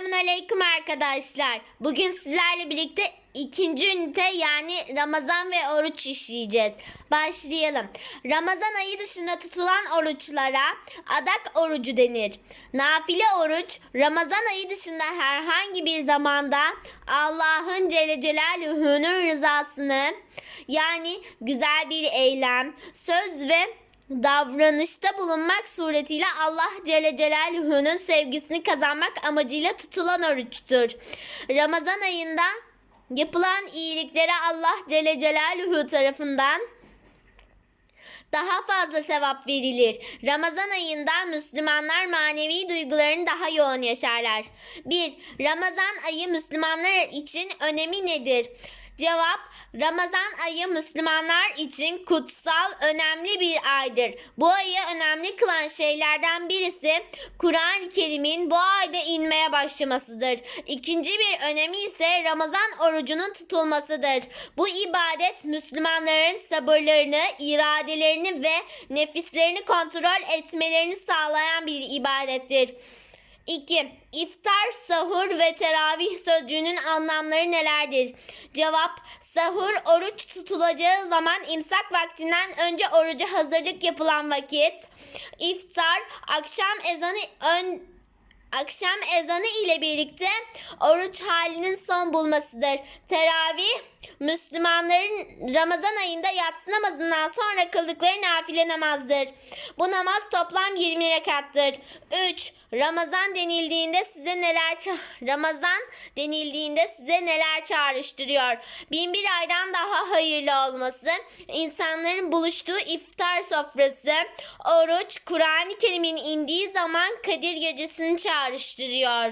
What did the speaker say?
Selamun Aleyküm arkadaşlar. Bugün sizlerle birlikte ikinci ünite yani Ramazan ve oruç işleyeceğiz. Başlayalım. Ramazan ayı dışında tutulan oruçlara adak orucu denir. Nafile oruç Ramazan ayı dışında herhangi bir zamanda Allah'ın Celle Celaluhu'nun rızasını yani güzel bir eylem, söz ve davranışta bulunmak suretiyle Allah Celle Celaluhu'nun sevgisini kazanmak amacıyla tutulan oruçtur. Ramazan ayında yapılan iyiliklere Allah Celle Celaluhu tarafından daha fazla sevap verilir. Ramazan ayında Müslümanlar manevi duygularını daha yoğun yaşarlar. 1. Ramazan ayı Müslümanlar için önemi nedir? Cevap Ramazan ayı Müslümanlar için kutsal, önemli bir aydır. Bu ayı önemli kılan şeylerden birisi Kur'an-ı Kerim'in bu ayda inmeye başlamasıdır. İkinci bir önemi ise Ramazan orucunun tutulmasıdır. Bu ibadet Müslümanların sabırlarını, iradelerini ve nefislerini kontrol etmelerini sağlayan bir ibadettir. 2. İftar, sahur ve teravih sözcüğünün anlamları nelerdir? Cevap Sahur oruç tutulacağı zaman imsak vaktinden önce oruca hazırlık yapılan vakit. İftar akşam ezanı ön akşam ezanı ile birlikte oruç halinin son bulmasıdır. Teravih Müslümanların Ramazan ayında yatsı namazından sonra kıldıkları nafile namazdır. Bu namaz toplam 20 rekattır. 3. Ramazan denildiğinde size neler Ramazan denildiğinde size neler çağrıştırıyor? Bin bir aydan daha hayırlı olması, insanların buluştuğu iftar sofrası, oruç, Kur'an-ı Kerim'in indiği zaman Kadir gecesini çağrıştırıyor.